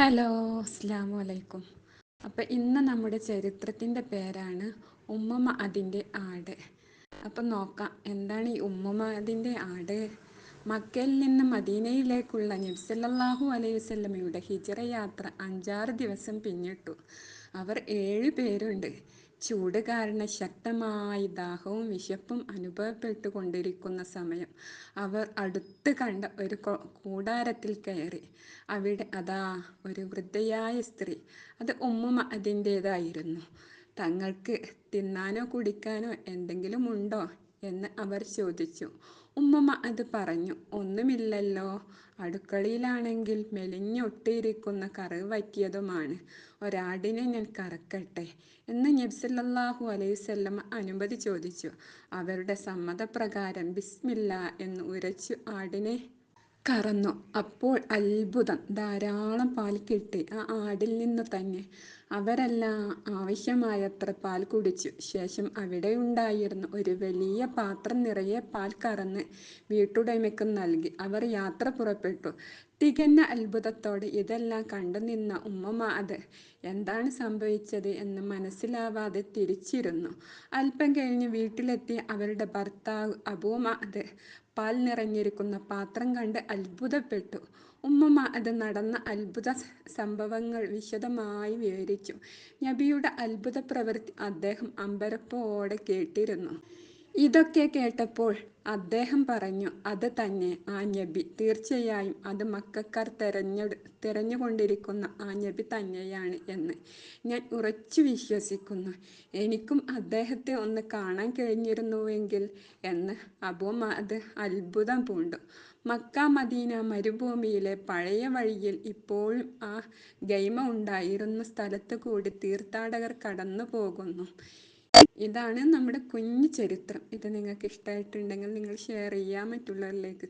Hello അസ്സാം വലൈക്കും അപ്പം ഇന്ന് നമ്മുടെ ചരിത്രത്തിന്റെ പേരാണ് ഉമ്മമ്മ അതിന്റെ ആട്. അപ്പം നോക്കാം എന്താണ് ഈ ഉമ്മമ്മ അതിന്റെ ആട്? മക്കയിൽ നിന്ന് മദീനയിലേക്കുള്ള നബ്സല്ലാഹു അലൈഹി വസല്ലമയുടെ ഹിജറ യാത്ര അഞ്ചാറ് ദിവസം പിന്നിട്ടു. അവർ ഏഴ് പേരുണ്ട്. ചൂട് കാരണം ശക്തമായി ദാഹവും വിശപ്പും അനുഭവപ്പെട്ടു കൊണ്ടിരിക്കുന്ന സമയം അവർ അടുത്ത് കണ്ട ഒരു കൂടാരത്തിൽ കയറി. അവിടെ അതാ ഒരു വൃദ്ധയായ സ്ത്രീ. അത് ഉമ്മ അതിന്റേതായിരുന്നു. തങ്ങൾക്ക് തിന്നാനോ കുടിക്കാനോ എന്തെങ്കിലും ഉണ്ടോ? എന്ന് അവർ ചോദിച്ചു. ഉമ്മമ്മ അത് പറഞ്ഞു ഒന്നുമില്ലല്ലോ. അടുക്കളയിലാണെങ്കിൽ മെലിഞ്ഞൊട്ടിയിരിക്കുന്ന കറ് വറ്റിയതുമാണ്. ഒരാടിനെ ഞാൻ കറക്കട്ടെ എന്ന് നബ്സല്ലാഹു അലൈവല്ലമ്മ അനുമതി ചോദിച്ചു. അവരുടെ സമ്മതപ്രകാരം ബിസ്മില്ല എന്ന് ഉരച്ചു ആടിനെ കറന്നു. അപ്പോൾ അത്ഭുതം. ധാരാളം പാൽ കിട്ടി. ആ ആടിൽ നിന്ന് തന്നെ. അവരെല്ലാം ആവശ്യമായത്ര പാൽ കുടിച്ചു. ശേഷം അവിടെ ഉണ്ടായിരുന്ന ഒരു വലിയ പാത്രം നിറയെ പാൽ കറന്ന് വീട്ടുടമയ്ക്ക് നൽകി. അവർ യാത്ര പുറപ്പെട്ടു. തികഞ്ഞ അത്ഭുതത്തോടെ ഇതെല്ലാം കണ്ടു നിന്ന ഉമ്മമ്മ അത്. എന്താണ് സംഭവിച്ചത് എന്ന് മനസ്സിലാവാതെ തിരിച്ചിരുന്നു. അല്പം കഴിഞ്ഞ് വീട്ടിലെത്തി അവരുടെ ഭർത്താവ് അബൂമ അത് പാൽ നിറഞ്ഞിരിക്കുന്ന പാത്രം കണ്ട് അത്ഭുതപ്പെട്ടു. ഉമ്മമ്മ അത് നടന്ന അത്ഭുത സംഭവങ്ങൾ വിശദമായി വിവരിച്ചു. നബിയുടെ അത്ഭുത പ്രവൃത്തി അദ്ദേഹം അമ്പരപ്പോടെ കേട്ടിരുന്നു. ഇതൊക്കെ കേട്ടപ്പോൾ അദ്ദേഹം പറഞ്ഞു അത് തന്നെ ആ നബി തീർച്ചയായും അത് മക്കാർ തെരഞ്ഞെടു തിരഞ്ഞുകൊണ്ടിരിക്കുന്ന ആ നബി തന്നെയാണ് എന്ന് ഞാൻ ഉറച്ചു വിശ്വസിക്കുന്നു. എനിക്കും അദ്ദേഹത്തെ ഒന്ന് കാണാൻ കഴിഞ്ഞിരുന്നുവെങ്കിൽ എന്ന് അബൂമ അത് അത്ഭുതം പൂണ്ടു. മക്ക മദീന മരുഭൂമിയിലെ പഴയ വഴിയിൽ ഇപ്പോഴും ആ ഗൈമ ഉണ്ടായിരുന്ന സ്ഥലത്ത് കൂടി തീർത്ഥാടകർ കടന്നു പോകുന്നു ഇതാണ് നമ്മുടെ കുഞ്ഞു ചരിത്രം. ഇത് നിങ്ങൾക്ക് ഇഷ്ടമായിട്ടുണ്ടെങ്കിൽ നിങ്ങൾ ഷെയർ ചെയ്യാൻ മറ്റുള്ളവരിലേക്ക്